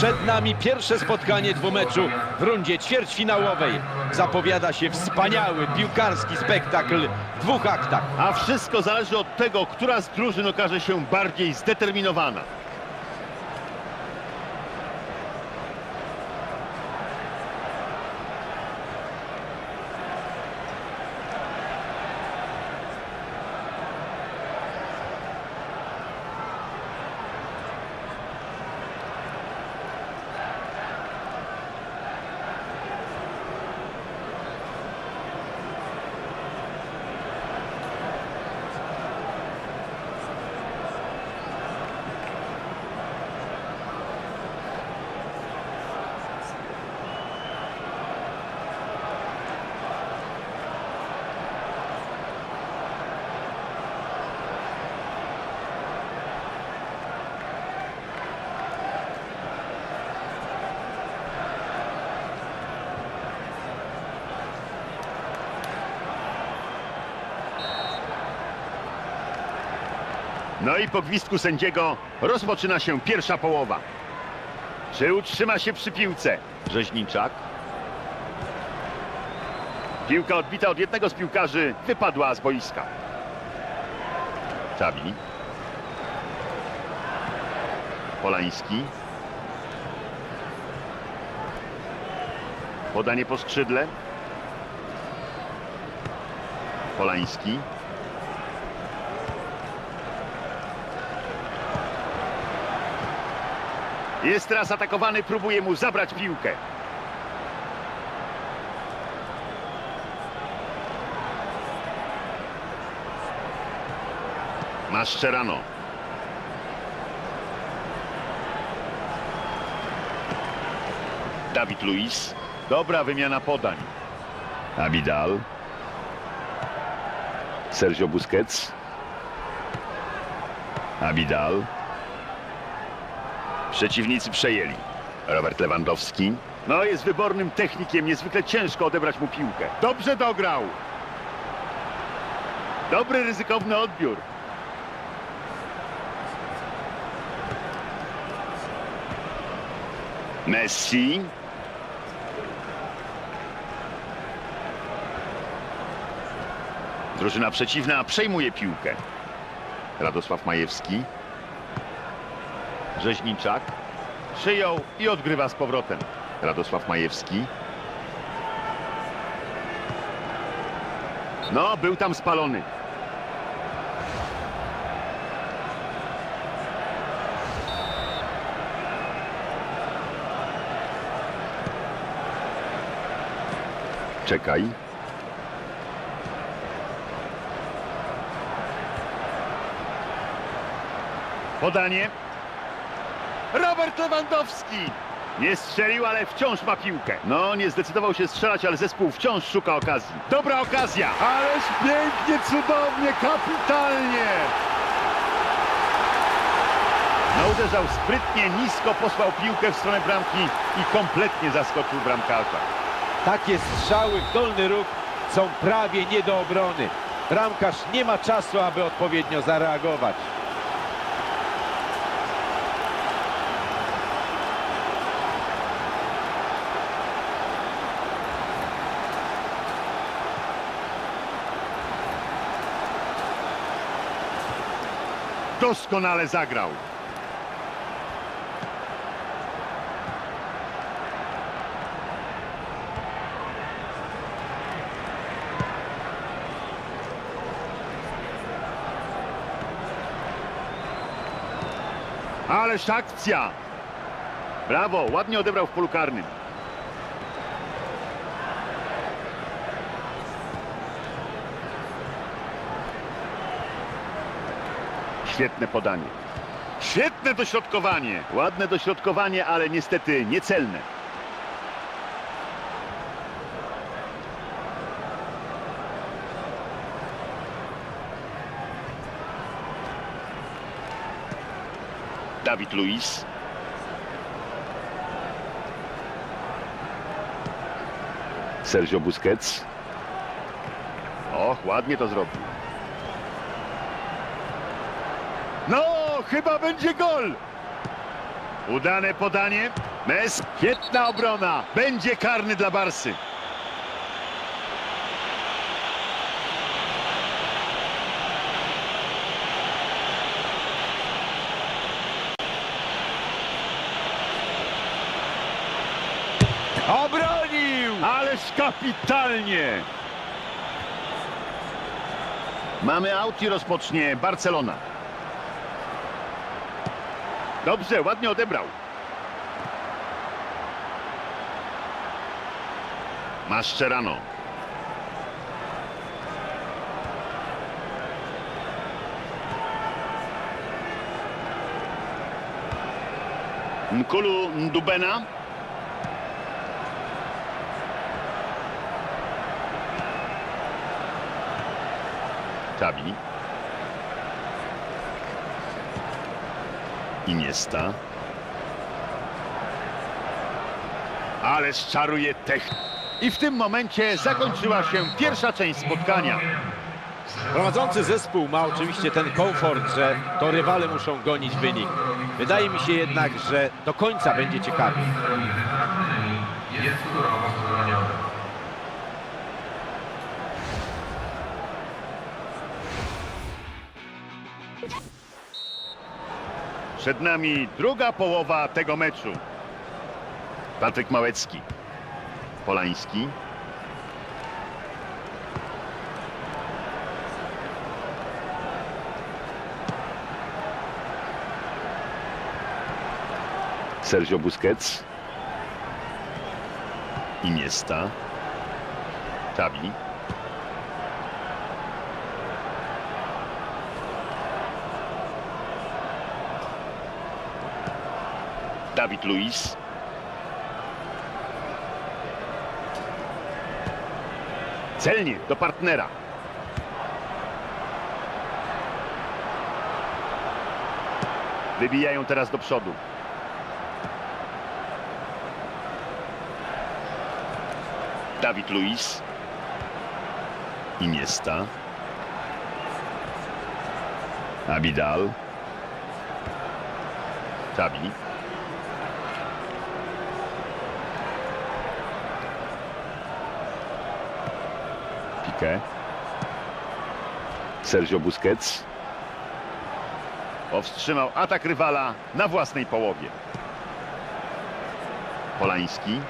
Przed nami pierwsze spotkanie dwumeczu w rundzie ćwierćfinałowej. Zapowiada się wspaniały piłkarski spektakl w dwóch aktach. A wszystko zależy od tego, która z drużyn okaże się bardziej zdeterminowana. No i po gwizdku sędziego rozpoczyna się pierwsza połowa. Czy utrzyma się przy piłce? Rzeźniczak. Piłka odbita od jednego z piłkarzy wypadła z boiska. Czabi. Polański. Podanie po skrzydle. Polański. Jest teraz atakowany, próbuje mu zabrać piłkę. Maszczerano. Dawid Luiz. Dobra wymiana podań. Abidal. Sergio Busquets. Abidal. Przeciwnicy przejęli. Robert Lewandowski. No, jest wybornym technikiem. Niezwykle ciężko odebrać mu piłkę. Dobrze dograł. Dobry, ryzykowny odbiór. Messi. Drużyna przeciwna przejmuje piłkę. Radosław Majewski. Rzeźniczak. Przyjął i odgrywa z powrotem. Radosław Majewski. No, był tam spalony. Czekaj. Podanie. Robert Lewandowski! Nie strzelił, ale wciąż ma piłkę. No, nie zdecydował się strzelać, ale zespół wciąż szuka okazji. Dobra okazja! Ależ pięknie, cudownie, kapitalnie! No, uderzał sprytnie, nisko, posłał piłkę w stronę bramki i kompletnie zaskoczył bramkarza. Takie strzały w dolny róg są prawie nie do obrony. Bramkarz nie ma czasu, aby odpowiednio zareagować. Doskonale zagrał. Ależ akcja! Brawo, ładnie odebrał w polu karnym. Świetne podanie. Świetne dośrodkowanie. Ładne dośrodkowanie, ale niestety niecelne. Dawid Luiz. Sergio Busquets. Och, ładnie to zrobił. No, chyba będzie gol. Udane podanie. Mes, świetna obrona. Będzie karny dla Barsy. Obronił! Ależ kapitalnie! Mamy aut i rozpocznie Barcelona. Dobrze, ładnie odebrał. Mascherano. Nkulu Ndubena. Xavi. Iniesta. Ależ czaruje tech. I w tym momencie zakończyła się pierwsza część spotkania. Prowadzący zespół ma oczywiście ten komfort, że to rywale muszą gonić wynik. Wydaje mi się jednak, że do końca będzie ciekawie. Jest. Przed nami druga połowa tego meczu. Patryk Małecki. Polański. Sergio Busquets. Iniesta. Xavi. Dawid Luiz. Celnie do partnera. Wybijają teraz do przodu. Dawid Luiz. Iniesta. Abidal. Xavi. Piqué. Sergio Busquets. Powstrzymał atak rywala na własnej połowie. Polański.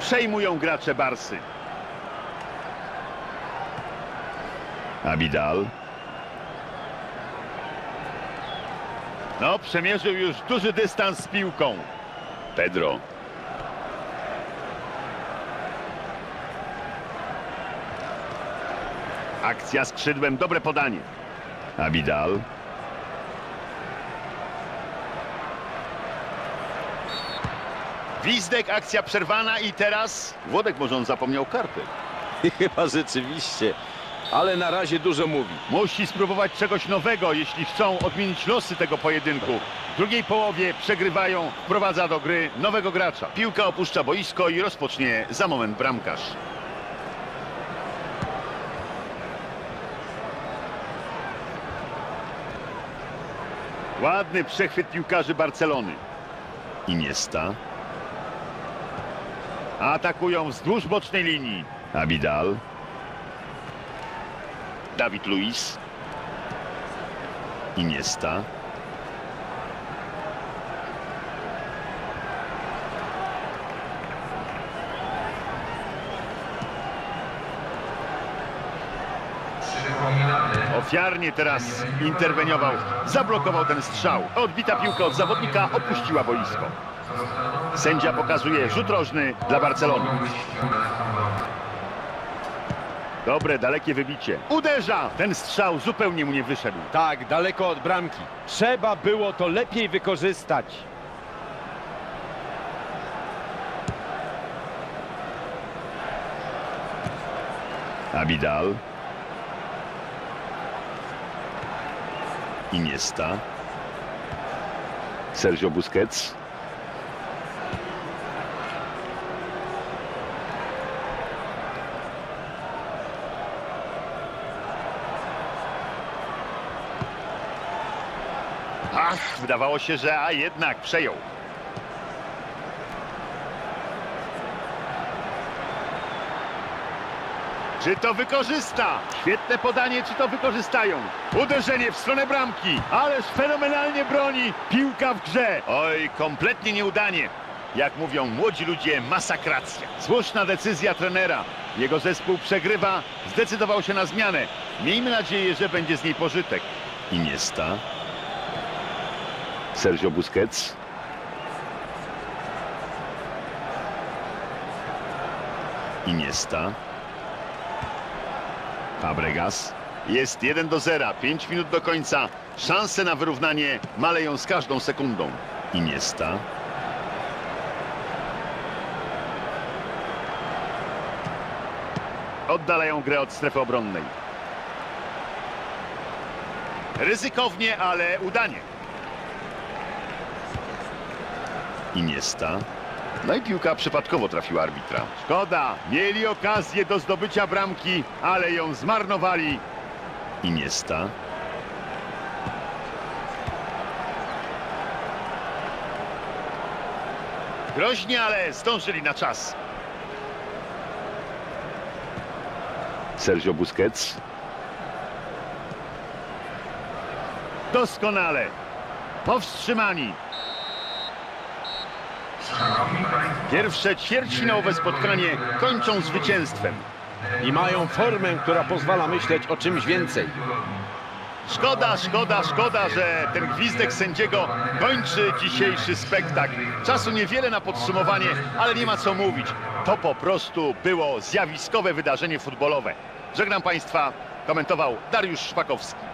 Przejmują gracze Barsy. Abidal. No, przemierzył już duży dystans z piłką. Pedro. Akcja skrzydłem, dobre podanie. Abidal. Gwizdek, akcja przerwana i teraz... Włodek może on zapomniał kartę. Chyba rzeczywiście, ale na razie dużo mówi. Musi spróbować czegoś nowego, jeśli chcą odmienić losy tego pojedynku. W drugiej połowie przegrywają, wprowadza do gry nowego gracza. Piłka opuszcza boisko i rozpocznie za moment bramkarz. Ładny przechwyt piłkarzy Barcelony. Iniesta. Atakują wzdłuż bocznej linii. Abidal. Dawid Luiz. Iniesta. Ofiarnie teraz interweniował, zablokował ten strzał. Odbita piłka od zawodnika opuściła boisko. Sędzia pokazuje rzut rożny dla Barcelony. Dobre, dalekie wybicie. Uderza! Ten strzał zupełnie mu nie wyszedł. Tak, daleko od bramki. Trzeba było to lepiej wykorzystać. Abidal. Iniesta. Sergio Busquets. Ach, wydawało się, że a jednak przejął. Czy to wykorzysta? Świetne podanie, czy to wykorzystają? Uderzenie w stronę bramki, ależ fenomenalnie broni. Piłka w grze. Oj, kompletnie nieudanie. Jak mówią młodzi ludzie, masakracja. Słuszna decyzja trenera. Jego zespół przegrywa, zdecydował się na zmianę. Miejmy nadzieję, że będzie z niej pożytek. Iniesta. Sergio Busquets. Iniesta. Fabregas. Jest 1 do 0, 5 minut do końca. Szanse na wyrównanie maleją z każdą sekundą. Iniesta. Oddalają grę od strefy obronnej. Ryzykownie, ale udanie. Iniesta. No i piłka przypadkowo trafiła arbitra. Szkoda, mieli okazję do zdobycia bramki, ale ją zmarnowali. Iniesta. Groźnie, ale zdążyli na czas. Sergio Busquets. Doskonale. Powstrzymani. Pierwsze ćwierćfinałowe spotkanie kończą zwycięstwem. I mają formę, która pozwala myśleć o czymś więcej. Szkoda, szkoda, szkoda, że ten gwizdek sędziego kończy dzisiejszy spektakl. Czasu niewiele na podsumowanie, ale nie ma co mówić. To po prostu było zjawiskowe wydarzenie futbolowe. Żegnam Państwa, komentował Dariusz Szpakowski.